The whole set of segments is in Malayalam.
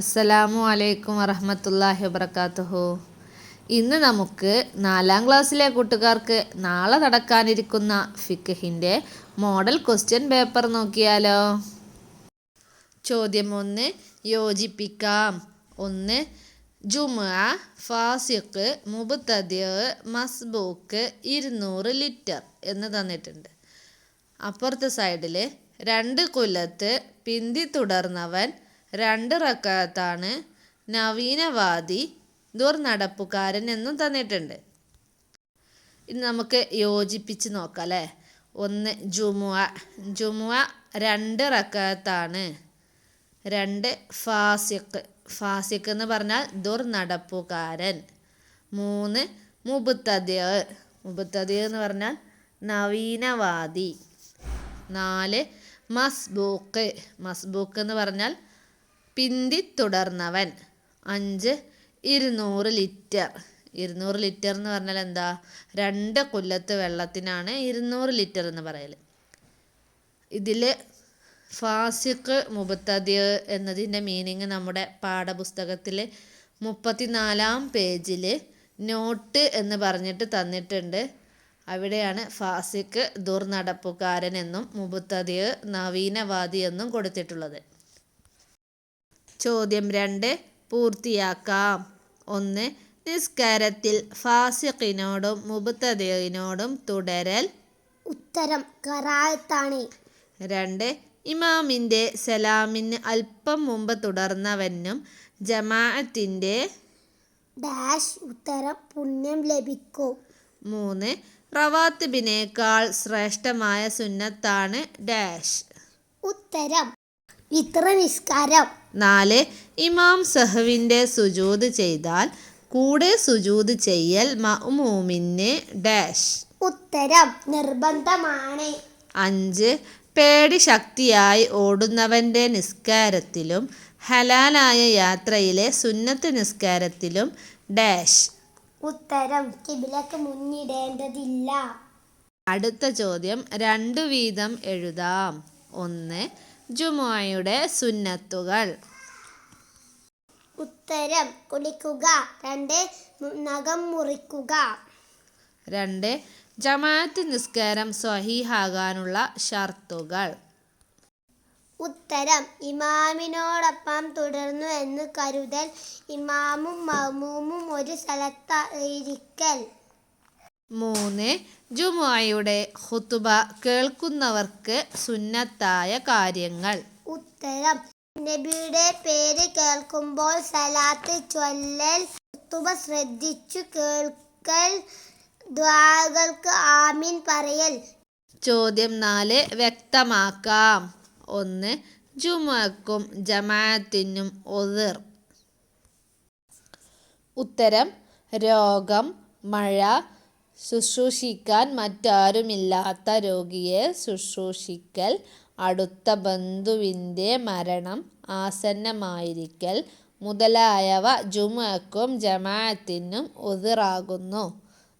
അസ്സലാമു അലൈക്കും വറഹമത്തല്ലാഹി വബർക്കാത്തുഹു ഇന്ന് നമുക്ക് നാലാം ക്ലാസ്സിലെ കൂട്ടുകാർക്ക് നാളെ നടക്കാനിരിക്കുന്ന ഫിഖഹിന്റെ മോഡൽ ക്വസ്റ്റ്യൻ പേപ്പർ നോക്കിയാലോ. ചോദ്യം ഒന്ന് യോജിപ്പിക്കാം. ഒന്ന് ജുമ ഫാസിഖ് മുബത്തദ് മസ്ബൂക്ക് ഇരുന്നൂറ് ലിറ്റർ എന്ന് തന്നിട്ടുണ്ട്. അപ്പുറത്തെ സൈഡിൽ രണ്ട് കൊല്ലത്ത് പിന്തി തുടർന്നവൻ രണ്ട് റക്കാത്താണ് നവീനവാദി ദുർനടപ്പുകാരൻ എന്നും തന്നിട്ടുണ്ട്. ഇനി നമുക്ക് യോജിപ്പിച്ച് നോക്കാം അല്ലേ? ഒന്ന് ജുമുഅ. ജുമുഅ രണ്ട് റക്കാത്താണ്. രണ്ട് ഫാസിഖ്. ഫാസിഖ് എന്ന് പറഞ്ഞാൽ ദുർനടപ്പുകാരൻ. മൂന്ന് മുബത്തദ്യ മുബത്തദ്യ എന്ന് പറഞ്ഞാൽ നവീനവാദി. നാല് മസ്ബൂക്ക് മസ്ബൂക്ക് എന്ന് പറഞ്ഞാൽ പിന്തി തുടർന്നവൻ അഞ്ച് ഇരുന്നൂറ് ലിറ്റർ. ഇരുന്നൂറ് ലിറ്റർ എന്ന് പറഞ്ഞാൽ എന്താ? രണ്ട് കൊല്ലത്ത് വെള്ളത്തിനാണ് ഇരുന്നൂറ് ലിറ്റർ എന്ന് പറയൽ ഇതിൽ ഫാസിഖ് മുബത്തതി എന്നതിന്റെ മീനിങ് നമ്മുടെ പാഠപുസ്തകത്തിൽ മുപ്പത്തിനാലാം പേജിൽ നോട്ട് എന്ന് പറഞ്ഞിട്ട് തന്നിട്ടുണ്ട്. അവിടെയാണ് ഫാസിഖ് ദുർനടപ്പുകാരൻ എന്നും മുബത്തതി നവീനവാദി എന്നും കൊടുത്തിട്ടുള്ളത്. ചോദ്യം രണ്ട് പൂർത്തിയാക്കാം. ഒന്ന് നിസ്കാരത്തിൽ ഫാസിഖിനോടും മുബത്തദയിനോടും തുടരൽ. ഉത്തരം കറായത്താണ്. രണ്ട് ഇമാമിന്റെ സലാമിന് അല്പം മുമ്പ് തുടർന്നവനും ജമാഅത്തിന്റെ ഡാഷ് ഉത്തരം പുണ്യം ലഭിക്കും. മൂന്ന് റവാത്തിബിനേക്കാൾ ശ്രേഷ്ഠമായ സുന്നത്താണ് ഡാഷ്. ഉത്തരം വിത്ര നിസ്കാരം. നാല് ഇമാം സഹവിന്റെ സുജൂത് ചെയ്താൽ കൂടെ സുജൂത് ചെയ്യൽ മഅ്മൂമിന് ഡാഷ്. ഉത്തരം നിർബന്ധമാണ്. അഞ്ച് പേടി ശക്തിയായി ഓടുന്നവന്റെ നിസ്കാരത്തിലും ഹലാലായ യാത്രയിലെ സുന്നത്ത് നിസ്കാരത്തിലും ഡാഷ്. ഉത്തരം കിബിലക്ക് മുന്നിടേണ്ടതില്ല. അടുത്ത ചോദ്യം രണ്ടു വീതം എഴുതാം. ഒന്ന് ജുമുഅയുടെ സുന്നത്തുകൾ. ഉത്തരം കുളിക്കുക. രണ്ട് നഖം മുറിക്കുക. രണ്ട് ജമാഅത്ത് നിസ്കാരം സ്വഹീഹാകാനുള്ള ഷർത്തുകൾ. ഉത്തരം ഇമാമിനോടൊപ്പം തുടർന്നു എന്ന് കരുതൽ. ഇമാമും മമൂമും ഒരു സ്ഥലത്തായിരിക്കൽ. മൂന്ന്. ജുമുഅയുടെ ഹുത്തുബ കേൾക്കുന്നവർക്ക് സുന്നത്തായ കാര്യങ്ങൾ. ഉത്തരം. നബിയുടെ പേര് കേൾക്കുമ്പോൾ സലാത്ത് ചൊല്ലൽ ഹുത്തുബ ശ്രദ്ധിച്ചു കേൾക്കൽ ദ്വാകൾക്ക് ആമീൻ പറയൽ. ചോദ്യം നാല് വ്യക്തമാക്കാം. ഒന്ന് ജുമുഅക്കും ജമാഅത്തിനും ഒതിർ ഉത്തരം രോഗം മഴ ശുശ്രൂഷിക്കാൻ മറ്റാരുമില്ലാത്ത രോഗിയെ ശുശ്രൂഷിക്കൽ അടുത്ത ബന്ധുവിന്റെ മരണം ആസന്നമായിരിക്കൽ മുതലായവ ജുമുഅക്കും ജമാഅത്തിനും ഉതിറാകുന്നു.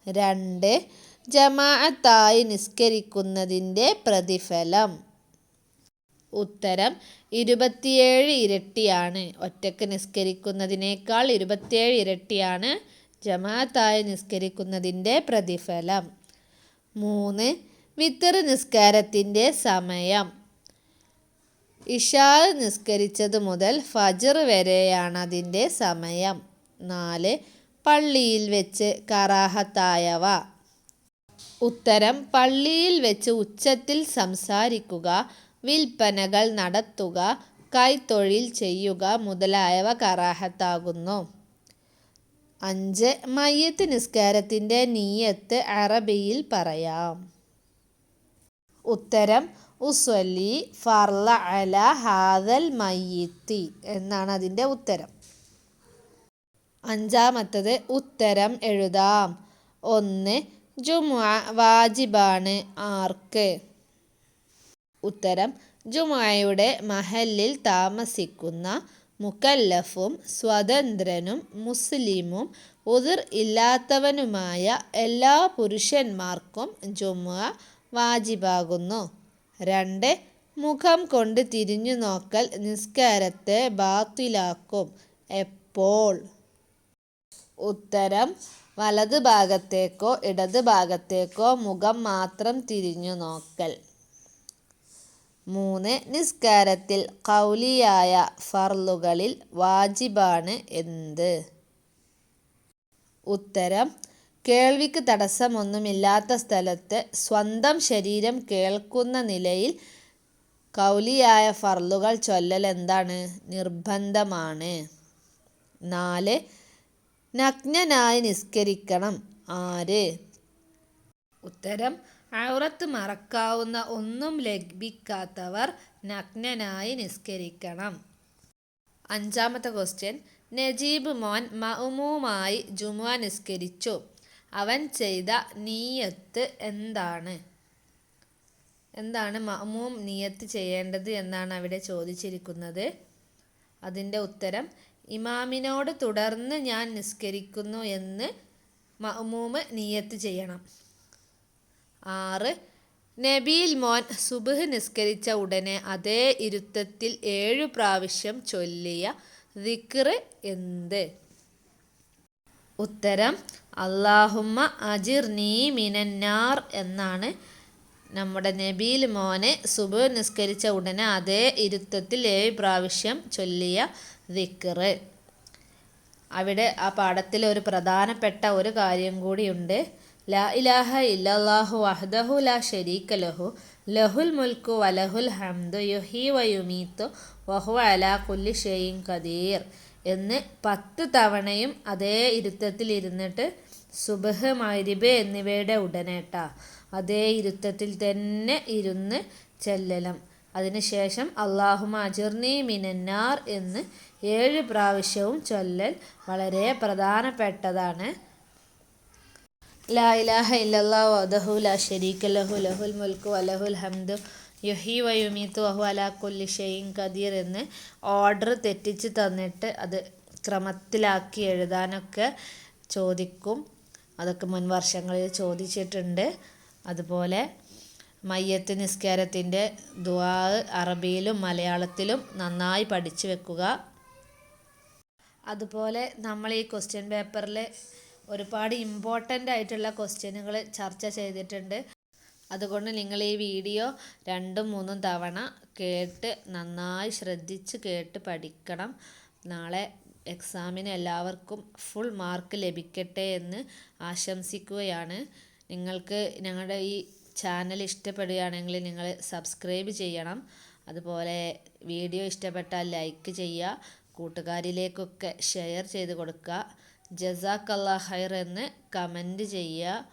രണ്ട് ജമാഅത്തായി നിസ്കരിക്കുന്നതിന്റെ പ്രതിഫലം. ഉത്തരം ഇരുപത്തിയേഴ് ഇരട്ടിയാണ്. ഒറ്റയ്ക്ക് നിസ്കരിക്കുന്നതിനേക്കാൾ ഇരുപത്തിയേഴ് ഇരട്ടിയാണ് ജമാഅത്തായി നിസ്കരിക്കുന്നതിന്റെ പ്രതിഫലം. മൂന്ന് വിത്തർ നിസ്കാരത്തിന്റെ സമയം. ഇഷാ നിസ്കരിച്ചത് മുതൽ ഫജർ വരെയാണ് അതിന്റെ സമയം. നാല് പള്ളിയിൽ വെച്ച് കറാഹത്തായവ. ഉത്തരം പള്ളിയിൽ വെച്ച് ഉച്ചത്തിൽ സംസാരിക്കുക വിൽപ്പനകൾ നടത്തുക കൈത്തൊഴിൽ ചെയ്യുക മുതലായവ കറാഹത്താകുന്നു. അഞ്ച് മയ്യത്ത് നിസ്കാരത്തിന്റെ നീയത്ത് അറബിയിൽ പറയാം. ഉത്തരം ഉസ്വലി ഫർല അല ഹാദൽ മയ്യത്തി എന്നാണ് അതിന്റെ ഉത്തരം. അഞ്ചാമത്തത് ഉത്തരം എഴുതാം. ഒന്ന് ജുമുഅ വാജിബാണ് ആർക്ക്? ഉത്തരം ജുമുഅയുടെ മഹലിൽ താമസിക്കുന്ന മുക്കല്ലഫും സ്വതന്ത്രനും മുസ്ലിമും ഉതിർ ഇല്ലാത്തവനുമായ എല്ലാ പുരുഷന്മാർക്കും ജുമുഅ വാജിബാകുന്നു. രണ്ട് മുഖം കൊണ്ട് തിരിഞ്ഞു നോക്കൽ നിസ്കാരത്തെ ബാത്തിലാക്കും എപ്പോൾ? ഉത്തരം വലത് ഭാഗത്തേക്കോ ഇടത് ഭാഗത്തേക്കോ മുഖം മാത്രം തിരിഞ്ഞു നോക്കൽ. മൂന്ന് നിസ്കാരത്തിൽ കൗലിയായ ഫർലുകളിൽ വാജിബാണ് എന്ത്? ഉത്തരം കേൾവിക്ക് തടസ്സമൊന്നുമില്ലാത്ത സ്ഥലത്ത് സ്വന്തം ശരീരം കേൾക്കുന്ന നിലയിൽ കൗലിയായ ഫർലുകൾ ചൊല്ലൽ എന്താണ്? നിർബന്ധമാണ്. നാല് നഗ്നനായി നിസ്കരിക്കണം. ആര്? ഉത്തരം ഔറത്ത് മറക്കാവുന്ന ഒന്നും ലഭിക്കാത്തവർ നഗ്നനായി നിസ്കരിക്കണം. അഞ്ചാമത്തെ ക്വസ്റ്റ്യൻ നജീബ് മോൻ മഹുമുമായി ജുമുഅ നിസ്കരിച്ചു. അവൻ ചെയ്ത നീയത്ത് എന്താണ്? എന്താണ് മഅ്മൂം നീയത്ത് ചെയ്യേണ്ടത് എന്നാണ് അവിടെ ചോദിച്ചിരിക്കുന്നത്. അതിന്റെ ഉത്തരം ഇമാമിനോട് തുടർന്ന് ഞാൻ നിസ്കരിക്കുന്നു എന്ന് മഅ്മൂമ് നീയത്ത് ചെയ്യണം. ആറ്. നബീൽ മോൻ സുബഹ് നിസ്കരിച്ച ഉടനെ അതേ ഇരുത്തത്തിൽ ഏഴു പ്രാവശ്യം ചൊല്ലിയ ദിക്ർ എന്ത്? ഉത്തരം അള്ളാഹുമ്മ അജിർ നീ മിനന്നാർ എന്നാണ്. നമ്മുടെ നബീൽ മോനെ സുബ് നിസ്കരിച്ച ഉടനെ അതേ ഇരുത്തത്തിൽ ഏഴ് പ്രാവശ്യം ചൊല്ലിയ ദിക്ർ. അവിടെ ആ പാഠത്തിൽ ഒരു പ്രധാനപ്പെട്ട ഒരു കാര്യം കൂടിയുണ്ട് ലാ ഇലാഹ ഇല്ലല്ലാഹു വഹ്ദഹു ലാ ഷരീക ലഹു. ലഹുൽ മുൽക്കു വലഹുൽ ഹംദു യുഹി വയുമീത്തു വഹു അലാ കുല്ലി ഷെയ്ൻ ഖദീർ എന്ന് പത്ത് തവണയും അതേ ഇരുത്തത്തിൽ ഇരുന്നിട്ട് സുബഹ് മൈരിബ് എന്നിവയുടെ ഉടനേട്ട. അതേ ഇരുത്തത്തിൽ തന്നെ ഇരുന്ന് ചെല്ലലം. അതിനുശേഷം അള്ളാഹുമ അജിർനി മിനന്നാർ എന്ന് ഏഴ് പ്രാവശ്യവും ചൊല്ലൽ വളരെ പ്രധാനപ്പെട്ടതാണ്. ലാ ഇലാഹ ലാ ലഹു ലഹുൽ വലഹുൽ യുഹി വയുമീത്തു വഹു അലാ കുല്ലി ഖദീർ എന്ന് ഓർഡർ തെറ്റിച്ച് തന്നിട്ട് അത് ക്രമത്തിലാക്കി എഴുതാനൊക്കെ ചോദിക്കും. അതൊക്കെ മുൻ വർഷങ്ങളിൽ ചോദിച്ചിട്ടുണ്ട്. അതുപോലെ മയ്യത്ത് നിസ്കാരത്തിന്റെ ദുആ അറബിയിലും മലയാളത്തിലും നന്നായി പഠിച്ചു വെക്കുക. അതുപോലെ നമ്മൾ ഈ ക്വസ്റ്റ്യൻ പേപ്പറിൽ ഒരുപാട് ഇമ്പോർട്ടന്റ് ആയിട്ടുള്ള ക്വസ്റ്റ്യനുകൾ ചർച്ച ചെയ്തിട്ടുണ്ട്. അതുകൊണ്ട് നിങ്ങൾ ഈ വീഡിയോ രണ്ടും മൂന്നും തവണ കേട്ട് നന്നായി ശ്രദ്ധിച്ച് കേട്ട് പഠിക്കണം. നാളെ എക്സാമിന് എല്ലാവർക്കും ഫുൾ മാർക്ക് ലഭിക്കട്ടെ എന്ന് ആശംസിക്കുകയാണ്. നിങ്ങൾക്ക് ഞങ്ങളുടെ ഈ ചാനൽ ഇഷ്ടപ്പെടുകയാണെങ്കിൽ നിങ്ങൾ സബ്സ്ക്രൈബ് ചെയ്യണം. അതുപോലെ വീഡിയോ ഇഷ്ടപ്പെട്ടാൽ ലൈക്ക് ചെയ്യുക. കൂട്ടുകാരിലേക്കൊക്കെ ഷെയർ ചെയ്ത് കൊടുക്കുക. ജസാക്കല്ലാ ഹൈർ എന്ന് കമന്റ് ചെയ്യുക.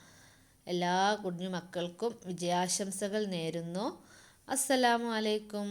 എല്ലാ കുഞ്ഞു മക്കൾക്കും വിജയാശംസകൾ നേരുന്നു. അസ്സലാമു അലൈക്കും.